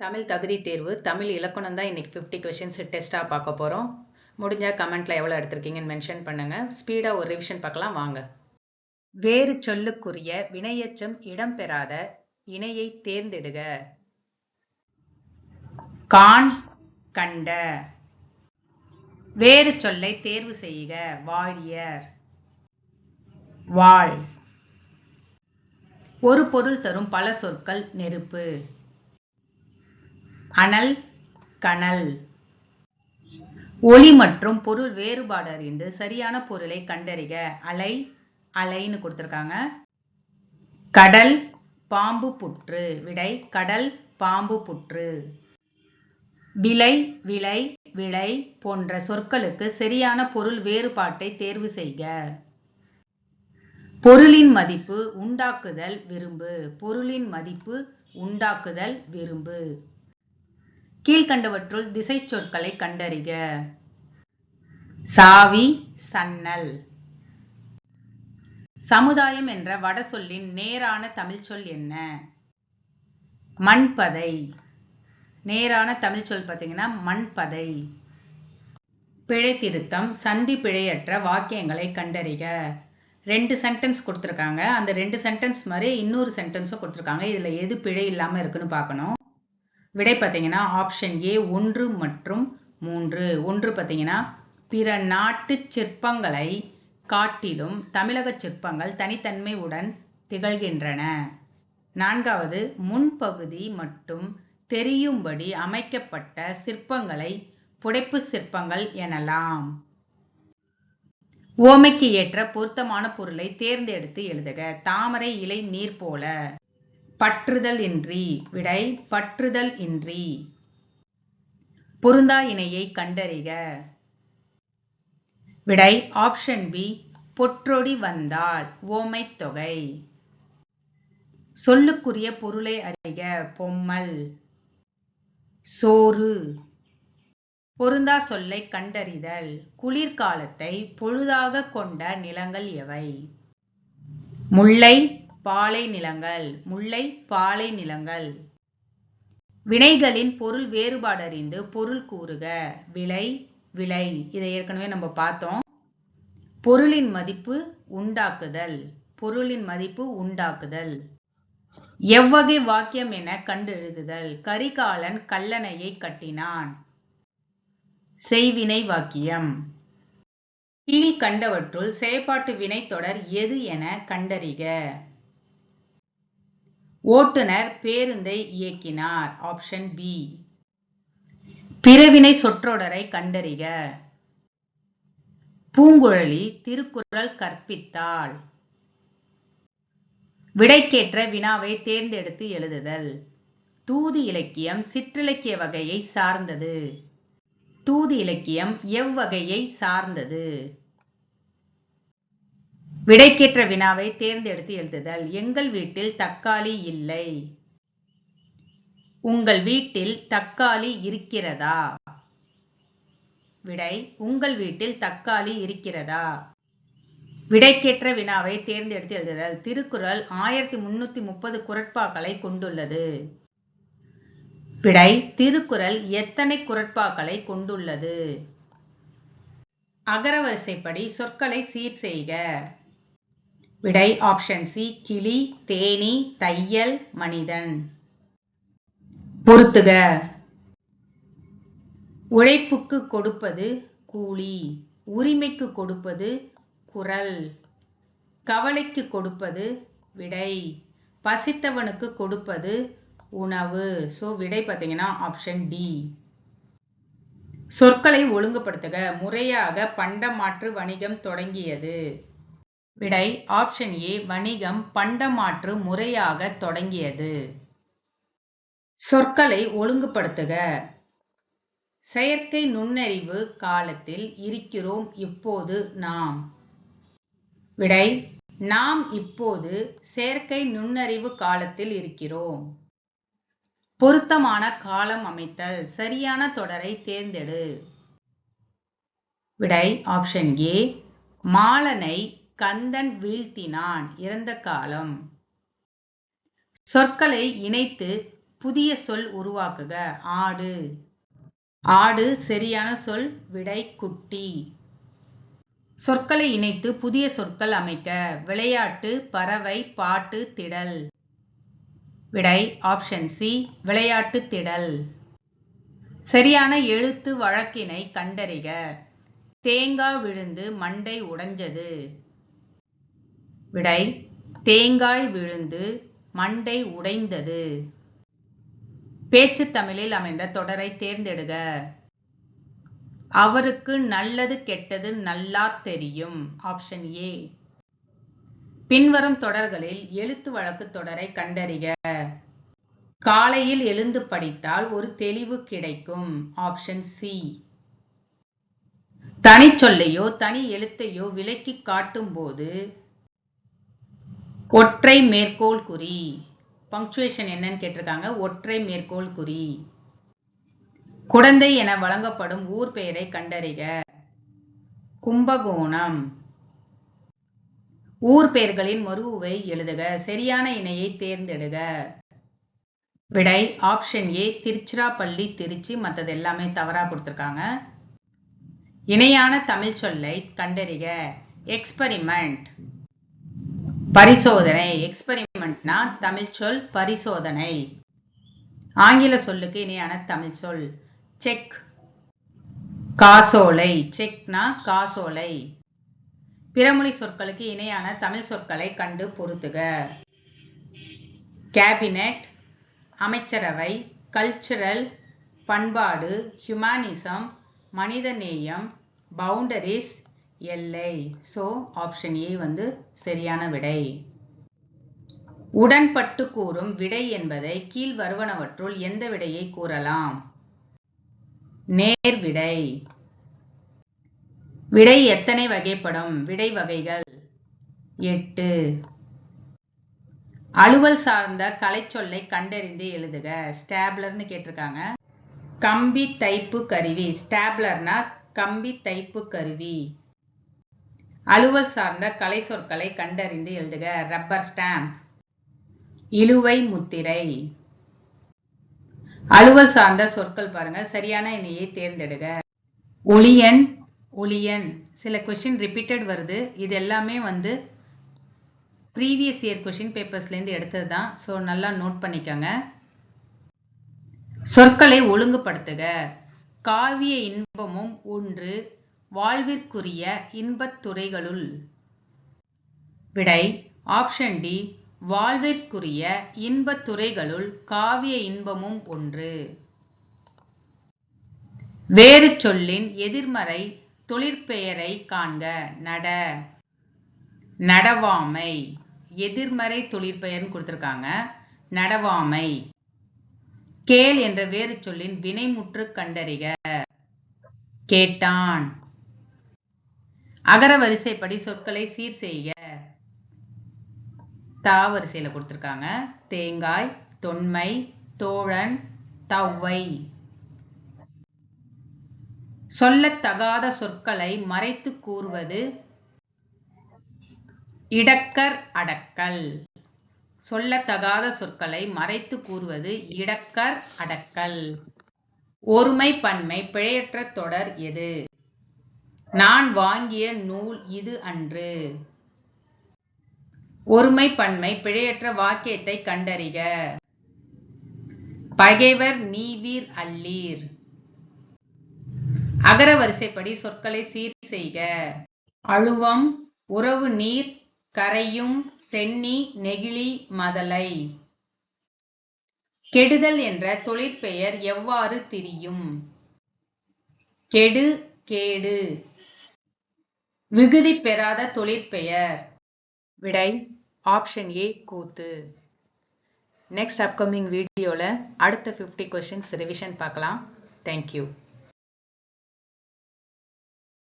தமிழ் தகுதி தேர்வு தமிழ் இலக்கணம் தான் இன்றைக்கி ஃபிஃப்டி கொஷின்ஸ் டெஸ்ட்டாக பார்க்க போகிறோம் முடிஞ்சால் கமெண்ட்டில் எவ்வளோ எடுத்திருக்கீங்கன்னு மென்ஷன் பண்ணுங்கள் ஸ்பீடாக ஒரு ரிவிஷன் பார்க்கலாம் வாங்க. வேறு சொல்லுக்குரிய வினையச்சம் இடம்பெறாத இணையை தேர்ந்தெடுக. கான் கண்ட. வேறு சொல்லை தேர்வு செய்க வாழியர். வாழ். ஒரு பொருள் தரும் பல சொற்கள் நெருப்பு. அனல் கனல். ஒளி மற்றும் பொருள் வேறுபாடு அறிந்து சரியான பொருளை கண்டறிக. அலை அலைன்னு கொடுத்துருக்காங்க. கடல் பாம்பு புற்று. விடை கடல் பாம்பு புற்று. விலை விலை விலை போன்ற சொற்களுக்கு சரியான பொருள் வேறுபாட்டை தேர்வு செய்க. பொருளின் மதிப்பு உண்டாக்குதல் விரும்பு. பொருளின் மதிப்பு உண்டாக்குதல் விரும்பு. கீழ்கண்டவற்றுள் திசை சொற்களை கண்டறிக. சாவி சன்னல். சமுதாயம் என்ற வட சொல்லின் நேரான தமிழ் சொல் என்ன? மண்பதை. நேரான தமிழ் சொல் பார்த்தீங்கன்னா மண்பதை. பிழை திருத்தம் சந்தி பிழையற்ற வாக்கியங்களை கண்டறிக. ரெண்டு சென்டென்ஸ் கொடுத்துருக்காங்க. அந்த ரெண்டு சென்டென்ஸ் மாதிரி இன்னொரு சென்டென்ஸும் கொடுத்துருக்காங்க. இதில் எது பிழை இல்லாமல் இருக்குன்னு பார்க்கணும். விடை பார்த்தீங்கன்னா ஆப்ஷன் ஏ ஒன்று மற்றும் மூன்று. ஒன்று பார்த்தீங்கன்னா பிற நாட்டு சிற்பங்களை காட்டிலும் தமிழக சிற்பங்கள் தனித்தன்மையுடன் திகழ்கின்றன. நான்காவது முன்பகுதி மட்டும் தெரியும்படி அமைக்கப்பட்ட சிற்பங்களை புடைப்பு சிற்பங்கள் எனலாம். ஓமைக்கு ஏற்ற பொருத்தமான பொருளை தேர்ந்தெடுத்து எழுதுக. தாமரை இலை நீர் போல. பற்றுதல் இன்றி விடை பற்றுதல் இன்றி பொருந்தா இணையை கண்டறிக. விடை ஆப்ஷன் பி பொற்றொடி வந்தால் ஓமை தொகை. சொல்லுக்குரிய பொருளை அறிக பொம்மல். சோறு. பொருந்தா சொல்லை கண்டறிதல் குளிர்காலத்தை பொழுதாக கொண்ட நிலங்கள் எவை? முல்லை பாலை நிலங்கள் முல்லை பாலை நிலங்கள். வினைகளின் பொருள் வேறுபாடு அறிந்து பொருள் கூறுக. விலை விலை இதை ஏற்கனவே நம்ம பார்த்தோம். பொருளின் மதிப்பு உண்டாக்குதல். பொருளின் மதிப்பு உண்டாக்குதல். எவ்வகை வாக்கியம் என கண்டு எழுதுதல் கரிகாலன் கல்லணையை கட்டினான். செய்வினை வாக்கியம். கீழ்கண்டவற்றுள் செயற்பாட்டு வினை தொடர் எது என கண்டறிக. ஓட்டுநர் பேருந்தை இயக்கினார். Option B. பிறவினை சொற்றொடரை கண்டறிக. பூங்குழலி திருக்குறள் கற்பித்தாள். விடைக்கேற்ற வினாவை தேர்ந்தெடுத்து எழுதுதல். தூது இலக்கியம் சிற்றிலக்கிய வகையை சார்ந்தது. தூது இலக்கியம் எவ்வகையை சார்ந்தது? விடைக்கேற்ற வினாவை தேர்ந்தெடுத்து எழுதுதல். எங்கள் வீட்டில் தக்காளி இல்லை. உங்கள் வீட்டில் தக்காளி இருக்கிறதா? விடை உங்கள் வீட்டில் தக்காளி இருக்கிறதா? விடைக்கேற்ற வினாவை தேர்ந்தெடுத்து எழுதுதல். திருக்குறள் ஆயிரத்தி முன்னூத்தி முப்பது குரட்பாக்களை கொண்டுள்ளது. விடை திருக்குறள் எத்தனை குரட்பாக்களை கொண்டுள்ளது? அகரவரிசைப்படி சொற்களை சீர் செய்க. விடை ஆப்ஷன் சி கிளி தேனி தையல் மனிதன். பொருத்துக. உழைப்புக்கு கொடுப்பது கூலி உரிமைக்கு கொடுப்பது குரல். கவலைக்கு கொடுப்பது விடை பசித்தவனுக்கு கொடுப்பது உணவு. ஸோ விடை பார்த்தீங்கன்னா ஆப்ஷன் டி சொற்களை ஒழுங்குபடுத்துக. முறையாக பண்டமாற்று வணிகம் தொடங்கியது. விடை ஆப்ஷன் ஏ வணிகம் பண்டமாற்று முறையாக தொடங்கியது. சொற்களை ஒழுங்குபடுத்துக. செயற்கை நுண்ணறிவு காலத்தில் இருக்கிறோம் இப்போது நாம். விடை நாம் இப்போது செயற்கை நுண்ணறிவு காலத்தில் இருக்கிறோம். பொருத்தமான காலம் அமைத்தல் சரியான தொடரை தேர்ந்தெடு. விடை ஆப்ஷன் ஏ மாலனை கந்தன் வீழ்த்தினான் இறந்த காலம். சொற்களை இணைத்து புதிய சொல் உருவாக்குக. ஆடு. ஆடு சரியான சொல் விடை குட்டி. சொற்களை இணைத்து புதிய சொற்கள் அமைக்க. விளையாட்டு பறவை பாட்டு திடல். விடை ஆப்ஷன் சி விளையாட்டு திடல். சரியான எழுத்து வழக்கினை கண்டறிக. தேங்காய் விழுந்து மண்டை உடைஞ்சது. விடை தேங்காய் விழுந்து மண்டை உடைந்தது. பேச்சு தமிழில் அமைந்த தொடரை தேர்ந்தெடுக. அவருக்கு நல்லது கெட்டது நல்லா தெரியும். Option A. பின்வரும் தொடர்களில் எழுத்து வழக்கு தொடரை கண்டறிக. காலையில் எழுந்து படித்தால் ஒரு தெளிவு கிடைக்கும். Option C. தனிச்சொல்லையோ தனி எழுத்தையோ விலக்கி காட்டும் போது ஒற்றை மேற்கோள் குறி. பங்க்சுவேஷன் என்னன்னு கேட்டிருக்காங்க. ஒற்றை மேற்கோள் குறி. குடந்தை என வழங்கப்படும் ஊர் பெயரை கண்டறிக. கும்பகோணம். ஊர் பெயர்களின் மறுவை எழுதுக. சரியான இணையை தேர்ந்தெடுக. விடை ஆப்ஷன் ஏ திருச்சிராப்பள்ளி திருச்சி. மற்றது எல்லாமே தவறாக கொடுத்துருக்காங்க. இணையான தமிழ் சொல்லை கண்டறிக. எக்ஸ்பெரிமெண்ட் பரிசோதனை எக்ஸ்பெரிமெண்ட்னா தமிழ் சொல் பரிசோதனை. ஆங்கில சொல்லுக்கு இணையான தமிழ் சொல் செக் காசோலை செக்னா காசோலை. பிறமொழி சொற்களுக்கு இணையான தமிழ் சொற்களை கண்டு பொருத்துக. கேபினெட் அமைச்சரவை கல்ச்சுரல் பண்பாடு ஹியூமானிசம் மனிதநேயம் பவுண்டரிஸ் எல்லை. ஸோ ஆப்ஷன் ஏ வந்து சரியான விடை. உடன்பட்டு கூறும் விடை என்பதை கீழ் வருவனவற்றுள் எந்த விடையை கூறலாம்? நேர்விடை. விடை விடை எத்தனை வகைப்படும்? விடை வகைகள் எட்டு. அலுவல் சார்ந்த கலைச்சொல்லை கண்டறிந்து எழுதுக. ஸ்டாப்லர்னு கேட்டிருக்காங்க. கம்பி தைப்பு கருவி. ஸ்டாப்லர்னா கம்பி தைப்பு கருவி. அலுவல் சார்ந்த கலை சொற்களை கண்டறிந்து எழுதுக. ரப்பர் ஸ்டாம்ப் இழுவை முத்திரை. அலுவல் சார்ந்த சொற்கள் பாருங்க. சரியான இணையை தேர்ந்தெடுக. ஒளியன் ஒளியன். சில கொஷின் ரிப்பீட்டட் வருது. இது எல்லாமே வந்து ப்ரீவியஸ் இயர் கொஷின் பேப்பர்ஸ்லேருந்து எடுத்தது தான் ஸோ நல்லா நோட் பண்ணிக்கோங்க. சொற்களை ஒழுங்குபடுத்துக. காவிய இன்பமும் ஒன்று வாழ்விற்குரிய இன்பத் துறைகளுள். விடை ஆப்ஷன் டி வாழ்விற்குரிய இன்பத் துறைகளுள் காவிய இன்பமும் ஒன்று. வேறு சொல்லின் எதிர்மறை தொழிற்பெயரை காண்க. நட. நடவாமை. எதிர்மறை தொழிற்பெயர்னு கொடுத்துருக்காங்க. நடவாமை. கேள் என்ற வேறு சொல்லின் வினைமுற்று கண்டறிக. கேட்டான். அகர வரிசைப்படி சொற்களை சீர் செய்ய. தா வரிசையில கொடுத்துருக்காங்க. தேங்காய் தொன்மை தோழன் தவ்வை. சொல்லத்தகாத சொற்களை மறைத்து கூறுவது இடக்கர் அடக்கல். சொல்லத்தகாத சொற்களை மறைத்து கூறுவது இடக்கர் அடக்கல். ஒருமை பன்மை பிழையற்ற தொடர் எது? நான் வாங்கிய நூல் இது அன்று. ஒருமை பன்மை பிழையற்ற வாக்கியத்தை கண்டறிக. பகைவர் நீவீர் அல்லீர். அகர வரிசைப்படி சொற்களை சீர் செய்க. அழுவம் உறவு நீர் கரையும் சென்னி நெகிழி மதலை. கெடுதல் என்ற தொழிற்பெயர் எவ்வாறு திரியும்? கெடு கேடு. விகுதி பெறாத தொழிற்பெயர் விடை ஆப்ஷன் ஏ கூத்து. நெக்ஸ்ட் அப்கமிங் வீடியோவில் அடுத்த ஃபிஃப்டி கொஷின்ஸ் ரிவிஷன் பார்க்கலாம். Thank you